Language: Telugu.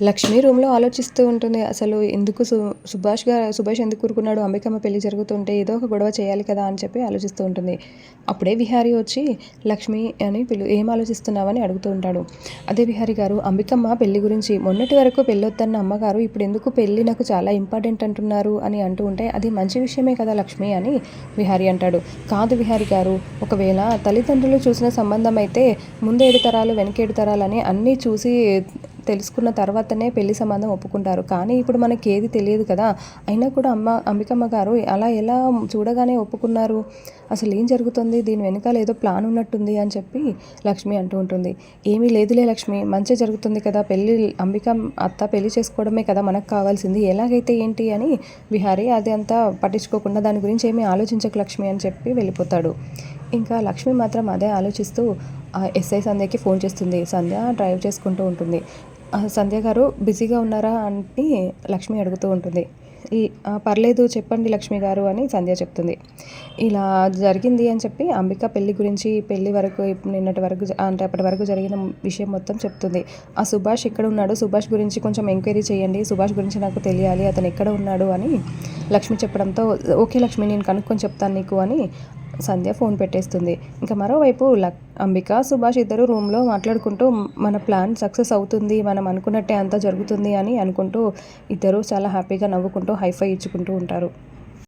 లక్ష్మి రూమ్లో ఆలోచిస్తూ ఉంటుంది అసలు ఎందుకు సు సుభాష్ గారు సుభాష్ ఎందుకు కూరుకున్నాడు అంబికమ్మ పెళ్ళి జరుగుతుంటే ఏదో ఒక గొడవ చేయాలి కదా అని చెప్పి ఆలోచిస్తూ ఉంటుంది. అప్పుడే విహారీ వచ్చి లక్ష్మి అని పిలు ఏం ఆలోచిస్తున్నావని అడుగుతూ ఉంటాడు. అదే విహారీ గారు అంబికమ్మ పెళ్ళి గురించి మొన్నటి వరకు పెళ్ళొద్దన్న అమ్మగారు ఇప్పుడు ఎందుకు పెళ్ళి నాకు చాలా ఇంపార్టెంట్ అంటున్నారు అని అంటూ ఉంటే అది మంచి విషయమే కదా లక్ష్మి అని విహారీ అంటాడు. కాదు విహారీ గారు ఒకవేళ తల్లిదండ్రులు చూసిన సంబంధం అయితే ముందేడు తరాలు వెనకేడు తరాలు అని అన్నీ చూసి తెలుసుకున్న తర్వాతనే పెళ్ళి సంబంధం ఒప్పుకుంటారు. కానీ ఇప్పుడు మనకి ఏది తెలియదు కదా. అయినా కూడా అమ్మ అంబికమ్మ గారు అలా ఎలా చూడగానే ఒప్పుకున్నారు? అసలు ఏం జరుగుతుంది? దీని వెనకాల ఏదో ప్లాన్ ఉన్నట్టుంది అని చెప్పి లక్ష్మి అంటూ ఉంటుంది. ఏమీ లేదులే లక్ష్మి. మంచి జరుగుతుంది కదా. పెళ్ళి అంబిక అత్త పెళ్ళి చేసుకోవడమే కదా మనకు కావాల్సింది. ఎలాగైతే ఏంటి అని విహారీ అది అంతా పట్టించుకోకుండా దాని గురించి ఏమీ ఆలోచించకు లక్ష్మి అని చెప్పి వెళ్ళిపోతాడు. ఇంకా లక్ష్మి మాత్రం అదే ఆలోచిస్తూ ఎస్ఐ సంధ్యకి ఫోన్ చేస్తుంది. సంధ్య డ్రైవ్ చేసుకుంటూ ఉంటుంది. సంధ్య గారు బిజీగా ఉన్నారా అని లక్ష్మి అడుగుతూ ఉంటుంది. ఈ పర్లేదు చెప్పండి లక్ష్మి గారు అని సంధ్య చెప్తుంది. ఇలా జరిగింది అని చెప్పి అంబిక పెళ్ళి గురించి పెళ్ళి వరకు నిన్నటి వరకు అంటే అప్పటి వరకు జరిగిన విషయం మొత్తం చెప్తుంది. ఆ సుభాష్ ఎక్కడ ఉన్నాడు? సుభాష్ గురించి కొంచెం ఎంక్వైరీ చేయండి. సుభాష్ గురించి నాకు తెలియాలి. అతను ఎక్కడ ఉన్నాడు అని లక్ష్మి చెప్పడంతో ఓకే లక్ష్మి నేను కనుక్కొని చెప్తాను నీకు అని సంధ్య ఫోన్ పెట్టేస్తుంది. ఇంకా మరోవైపు లక్ అంబిక సుభాష్ ఇద్దరు రూమ్లో మాట్లాడుకుంటూ మన ప్లాన్ సక్సెస్ అవుతుంది మనం అనుకున్నట్టే అంతా జరుగుతుంది అని అనుకుంటూ ఇద్దరు చాలా హ్యాపీగా నవ్వుకుంటూ హైఫై ఇచ్చుకుంటూ ఉంటారు.